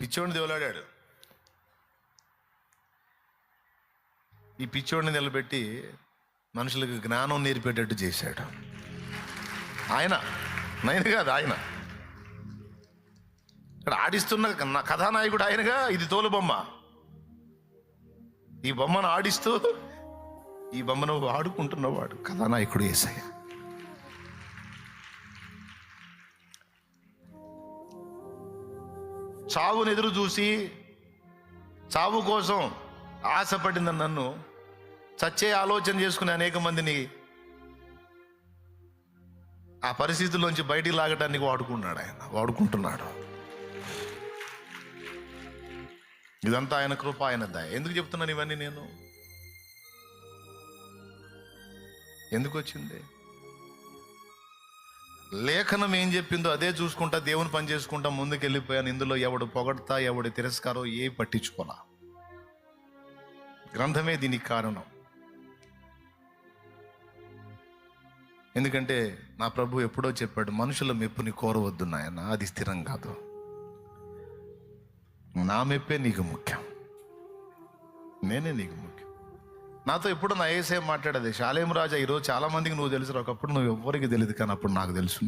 పిచ్చోడిని దేవులాడాడు ఈ పిచ్చోడిని నిలబెట్టి మనుషులకు జ్ఞానం నేర్పేటట్టు చేశాడు. ఆయన నేను కాదు ఆయన. ఇక్కడ ఆడిస్తున్న కథానాయకుడు ఆయనగా ఇది తోలు బొమ్మ. ఈ బొమ్మను ఆడిస్తూ ఈ బొమ్మను ఆడుకుంటున్నవాడు కథానాయకుడు ఏసయ్య. చావును ఎదురు చూసి చావు కోసం ఆశపడిన నన్ను చచ్చే ఆలోచన చేసుకునే అనేక మందిని ఆ పరిస్థితుల్లోంచి బయటికి లాగటానికి వాడుకున్నాడు ఆయన వాడుకుంటున్నాడు. ఇదంతా ఆయన కృప ఆయన దయ. ఎందుకు చెప్తున్నాను ఇవన్నీ నేను? ఎందుకు వచ్చింది? లేఖనం ఏం చెప్పిందో అదే చూసుకుంటా దేవుని పని చేసుకుంటా ముందుకు వెళ్ళిపోయాను ఇందులో ఎవడు పొగడతా ఎవడు తిరస్కారో ఏ పట్టించుకోనా? గ్రంథమే దీనికి కారణం. ఎందుకంటే నా ప్రభు ఎప్పుడో చెప్పాడు మనుషుల మెప్పుని కోరవద్దు నాయన అది స్థిరం కాదు. నా మెప్పే నీకు ముఖ్యం. నేనే నీకు ముఖ్యం. నాతో ఎప్పుడు నా ఏసేం మాట్లాడేది. శాలేం రాజా ఈరోజు చాలా మందికి నువ్వు తెలుసు ఒకప్పుడు నువ్వు ఎవ్వరికి తెలియదు కానీ అప్పుడు నాకు తెలుసు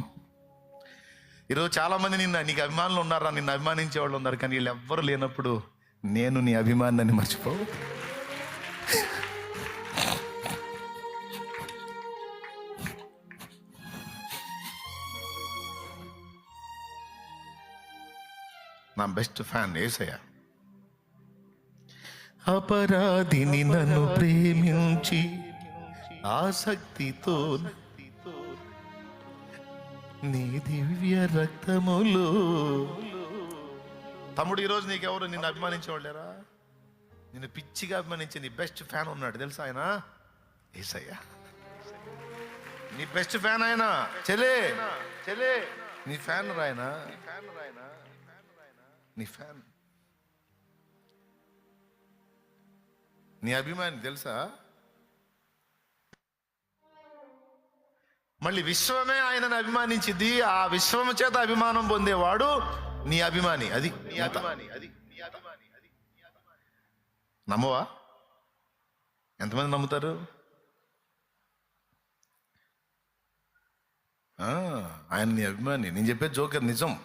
ఈరోజు చాలామంది నిన్న నీకు అభిమానులు ఉన్నారా? నిన్ను అభిమానించే వాళ్ళు ఉన్నారు కానీ వీళ్ళు ఎవ్వరు లేనప్పుడు నేను నీ అభిమానాన్ని మర్చిపోవు. నా బెస్ట్ ఫ్యాన్ ఏసయ్య. అపరాధిని నన్ను ప్రేమించి ఆసక్తితో నీ దివ్య రక్తములు తమ్ముడు ఈరోజు నీకెవరు? నిన్ను అభిమానించేవాళ్ళేరా? నిన్ను పిచ్చిగా అభిమానించే నీ బెస్ట్ ఫ్యాన్ ఉన్నాడు తెలుసా ఆయన? ఏసయ్యా. నీ బెస్ట్ ఫ్యాన్ ఆయన. చెలే. చెలే. నీ ఫ్యాన్ రాయనా నీ ఫ్యాన్. నీ అభిమాని తెలుసా? మళ్ళీ విశ్వమే ఆయనను అభిమానించింది. ఆ విశ్వము చేత అభిమానం పొందేవాడు నీ అభిమాని. అది నీ అభిమాని. అది నమ్మవా? ఎంతమంది నమ్ముతారు? ఆ, ఆయన నీ అభిమాని. నేను చెప్పే జోకర్ నిజం.